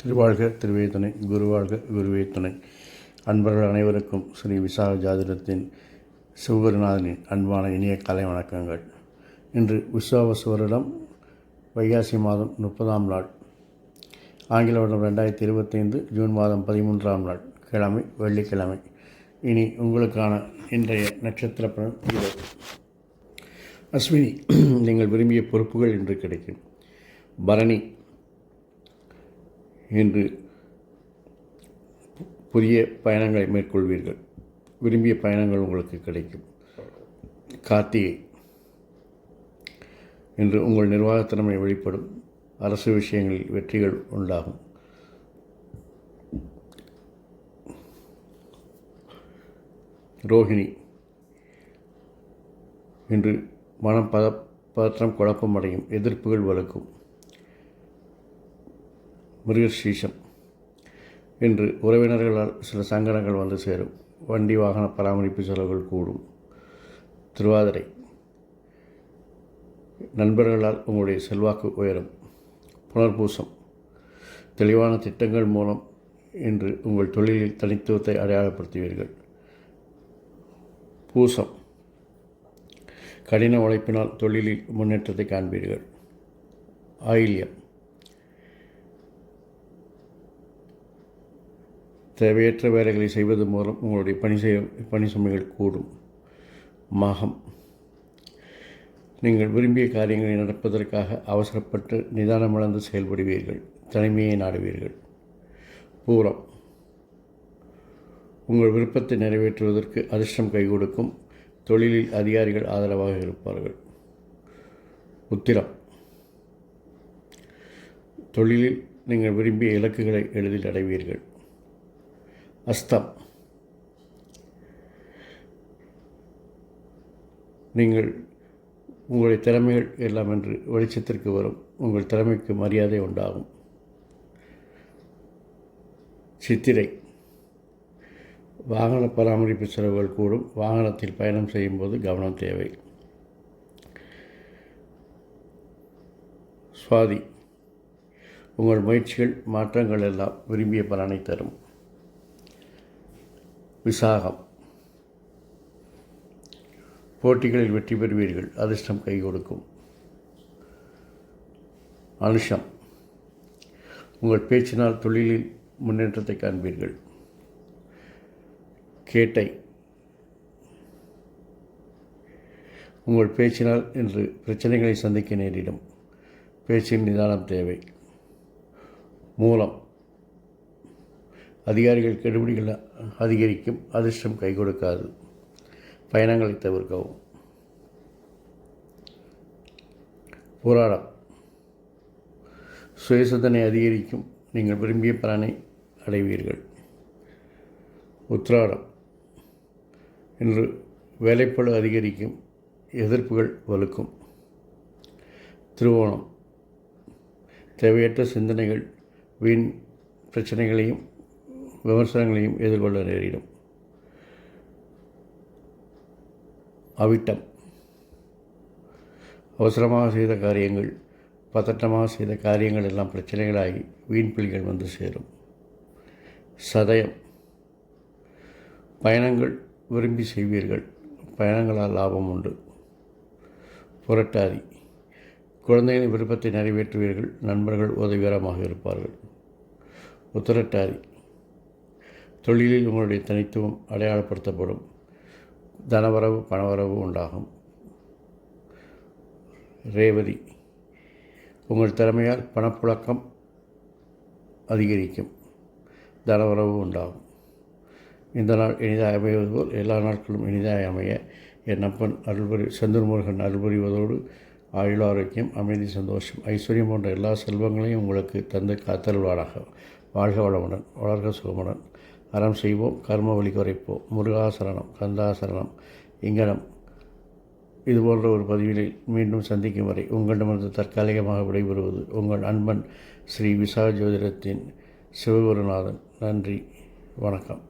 திருவாழ்க திருவே துணை குருவாழ்க குருவே துணை. அன்பர்கள் அனைவருக்கும் ஸ்ரீ விசாக ஜாதிரத்தின் சிவகுருநாதனின் அன்பான இனிய கலை வணக்கங்கள். இன்று விஸ்வாவசு வைகாசி மாதம் முப்பதாம் நாள். ஆங்கில வருடம் ரெண்டாயிரத்தி இருபத்தைந்து ஜூன் மாதம் பதிமூன்றாம் நாள். கிழமை வெள்ளிக்கிழமை. இனி உங்களுக்கான இன்றைய நட்சத்திர பலன் இது. அஸ்வினி நீங்கள் விரும்பிய பொறுப்புகள் இன்று கிடைக்கும். பரணி இன்று புதிய பயணங்களை மேற்கொள்வீர்கள். விரும்பிய பயணங்கள் உங்களுக்கு கிடைக்கும். கார்த்திகை இன்று உங்கள் நிர்வாகத்திறமை வெளிப்படும். அரசு விஷயங்களில் வெற்றிகள் உண்டாகும். ரோஹிணி என்று மனம் பத பதற்றம் குழப்பம் அடையும் எதிர்ப்புகள் வலுக்கும். மிருகசீஷம் என்று உறவினர்களால் சில சங்கடங்கள் வந்து சேரும். வண்டி வாகன பராமரிப்பு செலவுகள் கூடும். திருவாதிரை. நண்பர்களால் உங்களுடைய செல்வாக்கு உயரும். புனர்பூசம். தெளிவான திட்டங்கள் மூலம் இன்று உங்கள் தொழிலில் தனித்துவத்தை அடையாளப்படுத்துவீர்கள். பூசம். கடின உழைப்பினால் தொழிலில் முன்னேற்றத்தை காண்பீர்கள். ஆயில்யம். தேவையற்ற வேலைகளை செய்வது மூலம் உங்களுடைய பணி செய்ய பணி சுமைகள் கூடும். மகம். நீங்கள் விரும்பிய காரியங்களை நடப்பதற்காக அவசரப்பட்டு நிதானமிழந்து செயல்படுவீர்கள். தனிமையை நாடுவீர்கள். பூரம். உங்கள் விருப்பத்தை நிறைவேற்றுவதற்கு அதிர்ஷ்டம் கை கொடுக்கும் தொழிலில் அதிகாரிகள் ஆதரவாக இருப்பார்கள். உத்திரம். தொழிலில் நீங்கள் விரும்பிய இலக்குகளை எளிதில் அடைவீர்கள். அஸ்தம். நீங்கள் உங்களுடைய திறமைகள் எல்லாம் என்று வெளிச்சத்திற்கு வரும். உங்கள் திறமைக்கு மரியாதை உண்டாகும். சித்திரை. வாகன பராமரிப்பு செலவுகள் கூடும். வாகனத்தில் பயணம் செய்யும்போது கவனம் தேவை. சுவாதி உங்கள் முயற்சிகள் மாற்றங்கள் எல்லாம் விரும்பிய பலனை தரும். விசாகம் போட்டிகளில் வெற்றி பெறுவீர்கள். அதிர்ஷ்டம் கை கொடுக்கும். அனுஷம் உங்கள் பேச்சினால் தொழிலில் முன்னேற்றத்தை காண்பீர்கள். கேட்டை. உங்கள் பேச்சினால் இன்று பிரச்சனைகளை சந்திக்க நேரிடும். பேச்சின் நிதானம் தேவை. மூலம். அதிகாரிகள் கெடுபிடிகள் அதிகரிக்கும். அதிர்ஷ்டம் கை கொடுக்காது பயணங்களை தவிர்க்கவும். போராடம். சுயசிந்தனை அதிகரிக்கும். நீங்கள் விரும்பிய பலனை அடைவீர்கள். உத்ராடம் இன்று வேலைப்பழு அதிகரிக்கும் எதிர்ப்புகள் வலுக்கும். திருவோணம். தேவையற்ற சிந்தனைகள் வீண் பிரச்சனைகளையும் விமர்சனங்களையும் எதிர்கொள்ள நேரிடும். அவிட்டம். அவசரமாக செய்த காரியங்கள் பதட்டமாக செய்த காரியங்கள் எல்லாம் பிரச்சனைகளாகி வீண் பிள்ளைகள் வந்து சேரும். சதயம். பயணங்கள் விரும்பி செய்வீர்கள். பயணங்களால் லாபம் உண்டு. புரட்டாதி. குழந்தைகளின் விருப்பத்தை நிறைவேற்றுவீர்கள். நண்பர்கள் உதவிகரமாக இருப்பார்கள். உத்தரட்டாதி. தொழிலில் உங்களுடைய தனித்துவம் அடையாளப்படுத்தப்படும். தனவரவு பணவரவு உண்டாகும். ரேவதி. உங்கள் திறமையால் பணப்புழக்கம் அதிகரிக்கும். தனவரவு உண்டாகும். இந்த நாள் இனிதாக அமைவது போல் எல்லா நாட்களும் இனிதாக அமைய என் அப்பன் அருள்புரி செந்தூர்முருகன் அருள்புரிவதோடு ஆயுள் ஆரோக்கியம் அமைதி சந்தோஷம் ஐஸ்வர்யம் போன்ற எல்லா செல்வங்களையும் உங்களுக்கு தந்து காத்தருள்வாராக. வாழ்க வளமுடன் வளர்க சுகமுடன். அறம் செய்வோம் கர்ம வழி குறைப்போம். முருகாசரணம் கந்தாசரணம் இங்கனம். இதுபோன்ற ஒரு பதிவிலை மீண்டும் சந்திக்கும் வரை உங்களிடமிருந்து தற்காலிகமாக விடைபெறுவது உங்கள் அன்பன் ஸ்ரீ விசா ஜோதிடத்தின் சிவகுருநாதன். நன்றி வணக்கம்.